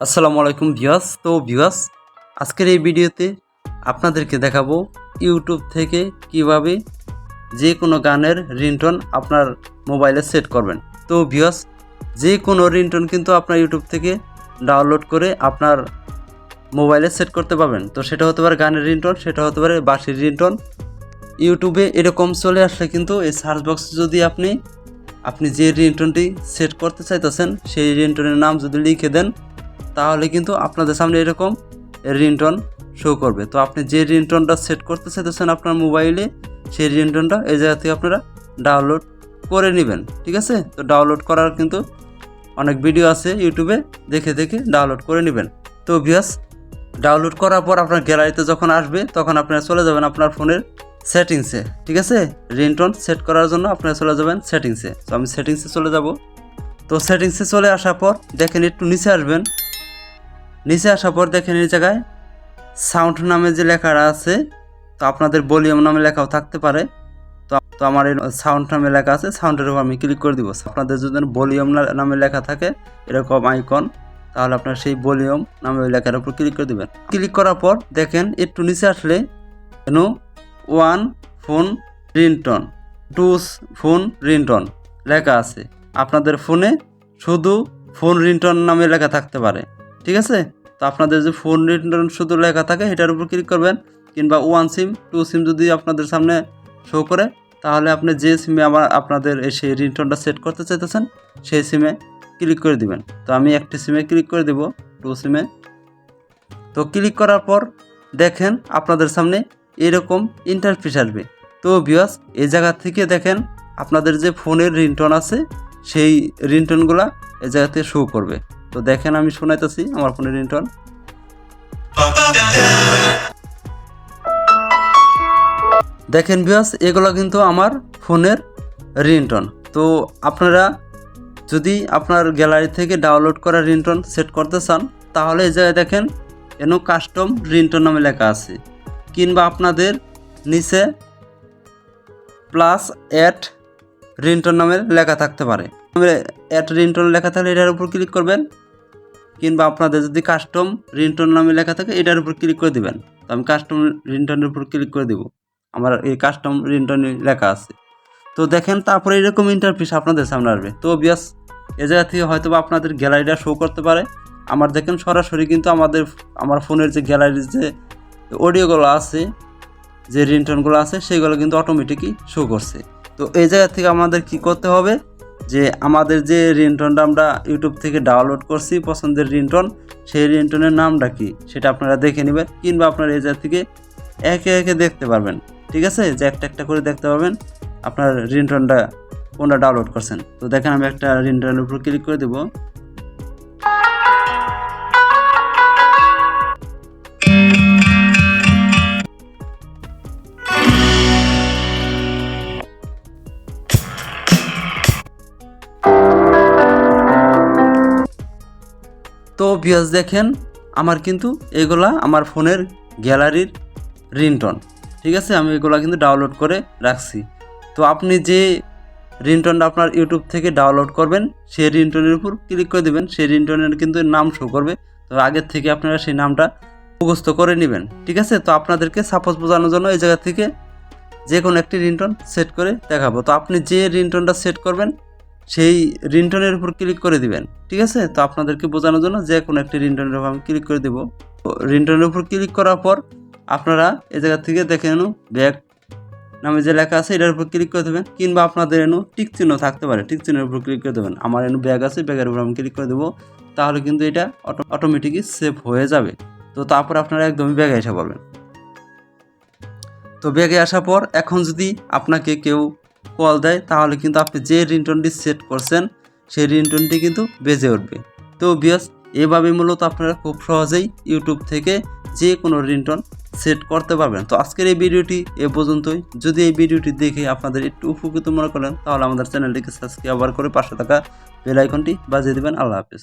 আসসালামু আলাইকুম ভিউয়ার্স। তো ভিউয়ার্স, আজকের এই ভিডিওতে আপনাদেরকে দেখাবো ইউটিউব থেকে কীভাবে যে কোনো গানের রিংটোন আপনার মোবাইলে সেট করবেন। তো ভিউয়ার্স যে কোনো রিংটোন কিন্তু আপনার ইউটিউব থেকে ডাউনলোড করে আপনার মোবাইলে সেট করতে পারবেন। তো সেটা হতে পারে গানের রিংটোন, সেটা হতে পারে বাঁশির রিংটোন। ইউটিউবে এরকম চলে আসলে কিন্তু এই সার্চ বক্সে যদি আপনি আপনি যে রিংটোনটি সেট করতে চাইতেছেন, সেই রিংটোনের নাম যদি লিখে দেন তাহলে কিন্তু আপনাদের সামনে এরকম রিংটোন শো করবে। তো আপনি যে রিংটোনটা সেট করতে চাইতেছেন আপনার মোবাইলে সেই রিংটোনটা এই জায়গা থেকে আপনারা ডাউনলোড করে নেবেন, ঠিক আছে? তো ডাউনলোড করার কিন্তু অনেক ভিডিও আছে ইউটিউবে দেখে দেখে ডাউনলোড করে নেবেন। তো ভিউয়ার্স ডাউনলোড করার পর আপনার গ্যালারিতে যখন আসবে, তখন আপনারা চলে যাবেন আপনার ফোনের সেটিংসে ঠিক আছে? রিংটোন সেট করার জন্য আপনারা চলে যাবেন সেটিংসে তো আমি সেটিংসে চলে যাব। তো সেটিংসে চলে আসার পর দেখেন একটু নিচে আসবেন। নিচে আসার পর দেখেন এই জায়গায় সাউন্ড নামে যে লেখাটা আছে, তো আপনাদের ভলিউম নামে লেখাও থাকতে পারে। তো আমার এই সাউন্ড নামে লেখা আছে সাউন্ডের উপর আমি ক্লিক করে দিব। আপনাদের যদি ভলিউম নামে লেখা থাকে, এরকম আইকন তাহলে আপনার সেই ভলিউম নামে ওই লেখার উপর ক্লিক করে দেবেন। ক্লিক করার পর দেখেন, একটু নিচে আসলে এনো one phone ringtone two phone ringtone লেখা আছে। আপনাদের ফোনে শুধু ফোন রিংটন নামে লেখা থাকতে পারে। ঠিক আছে? তো আপনাদের যে ফোন রিংটন শুধু লেখা থাকে, এটার উপর ক্লিক করবেন, কিংবা ওয়ান সিম টু সিম যদি আপনাদের সামনে শো করে, তাহলে আপনি যে সিমে আমার, আপনাদের সেই রিংটনটা সেট করতে চাইতেছেন, সেই সিমে ক্লিক করে দিবেন। তো আমি একটি সিমে ক্লিক করে দেব টু সিমে তো ক্লিক করার পর দেখেন আপনাদের সামনে এরকম ইন্টারফেস আসবে। তো বিয়াস এই জায়গা থেকে দেখেন আপনাদের যে ফোনের রিংটোন আছে, সেই রিংটোনগুলা এই জায়গাতে শো করবে। তো দেখেন আমি শোনাইতেছি আমার ফোনের রিংটোন। দেখেন বিয়াস এগুলো কিন্তু আমার ফোনের রিংটোন। তো আপনারা যদি আপনার গ্যালারি থেকে ডাউনলোড করা রিংটোন সেট করতে চান, তাহলে এই জায়গায় দেখেন এন কাস্টম রিংটোন নামে লেখা আছে। কিংবা আপনাদের নিচে প্লাস অ্যাট রিংটোন নামে লেখা থাকতে পারে। অ্যাট রিংটোন লেখা থাকলে এটার উপর ক্লিক করবেন। কিংবা আপনাদের যদি কাস্টম রিংটোন নামে লেখা থাকে, এটার উপর ক্লিক করে দিবেন। তো আমি কাস্টম রিংটোনের উপর ক্লিক করে দিব। আমার এই কাস্টম রিংটোন লেখা আছে। তো দেখেন, তারপরে এরকম ইন্টারফেস আপনাদের সামনে আসবে। তো বিয়াস এ জায়গা থেকে হয়তো বা আপনাদের গ্যালারিটা শো করতে পারে। আমার দেখেন, সরাসরি কিন্তু আমাদের, আমার ফোনের যে গ্যালারির যে অডিওগুলো আছে, যে রিংটোনগুলো আছে, সেগুলো কিন্তু অটোমেটিকই শো করছে। তো এই জায়গা থেকে আমাদের কি করতে হবে? যে আমাদের যে রিনটনটা আমরা ইউটিউব থেকে ডাউনলোড করছি, পছন্দের রিংটোন, সেই রিংটোনের নামটা কি? সেটা আপনারা দেখে নেবেন, কিংবা আপনারা এই জায়গা থেকে একে একে দেখতে পারবেন। ঠিক আছে? যে একটা একটা করে দেখতে পাবেন আপনার রিংটোনটা কোনটা ডাউনলোড করছেন। তো দেখেন আমি একটা রিংটোনের উপর ক্লিক করে দেবো। তো দেখেন, আমার কিন্তু এগুলা আমার ফোনের গ্যালারির রিংটোন। ঠিক আছে? আমি এগুলা কিন্তু ডাউনলোড করে রাখছি। তো আপনি যে রিংটোনটা আপনার ইউটিউব থেকে ডাউনলোড করবেন, সেই রিংটোনের উপর ক্লিক করে দেবেন। সেই রিংটোনের কিন্তু নাম শো করবে। তো আগের থেকে আপনারা সেই নামটা মুখস্থ করে নেবেন। ঠিক আছে? তো আপনাদেরকে সাপোজ বোঝানোর জন্য এই জায়গা থেকে যে কোনো একটি রিংটোন সেট করে দেখাবো। তো আপনি যে রিংটোনটা সেট করবেন সেই রিংটোনের উপর ক্লিক করে দিবেন, ঠিক আছে? তো আপনাদেরকে বোঝানোর জন্য যে কোনো একটি রিংটোনের উপর আমি ক্লিক করে দেবো। রিংটোনের উপর ক্লিক করার পর আপনারা এই জায়গা থেকে দেখে নেন, ব্যাগ নামে যে লেখা আছে, এটার উপর ক্লিক করে দেবেন, কিংবা আপনাদের এনু টিক চিহ্ন থাকতে পারে, টিক চিহ্নের উপর ক্লিক করে দেবেন। আমার এনু ব্যাগ আছে, ব্যাগের উপর আমি ক্লিক করে দেবো, তাহলে কিন্তু এটা অটোমেটিকই সেভ হয়ে যাবে। তো তারপর আপনারা একদমই ব্যাগে এসে পড়বেন। তো ব্যাগে আসার পর এখন যদি আপনাকে কেউ কল দেয়, তাহলে কিন্তু আপনি যে রিংটোনটি সেট করছেন, সেই রিংটোনটি কিন্তু বেজে উঠবে। তো বিয়াস এভাবে মূলত আপনারা খুব সহজেই ইউটিউব থেকে যে কোনো রিংটোন সেট করতে পারবেন। তো আজকের এই ভিডিওটি এ পর্যন্তই। যদি এই ভিডিওটি দেখে আপনাদের একটু উপকৃত মনে করেন, তাহলে আমাদের চ্যানেলটিকে সাবস্ক্রাইব করে পাশে থাকা বেল আইকনটি বাজিয়ে দেবেন। আল্লাহ হাফেজ।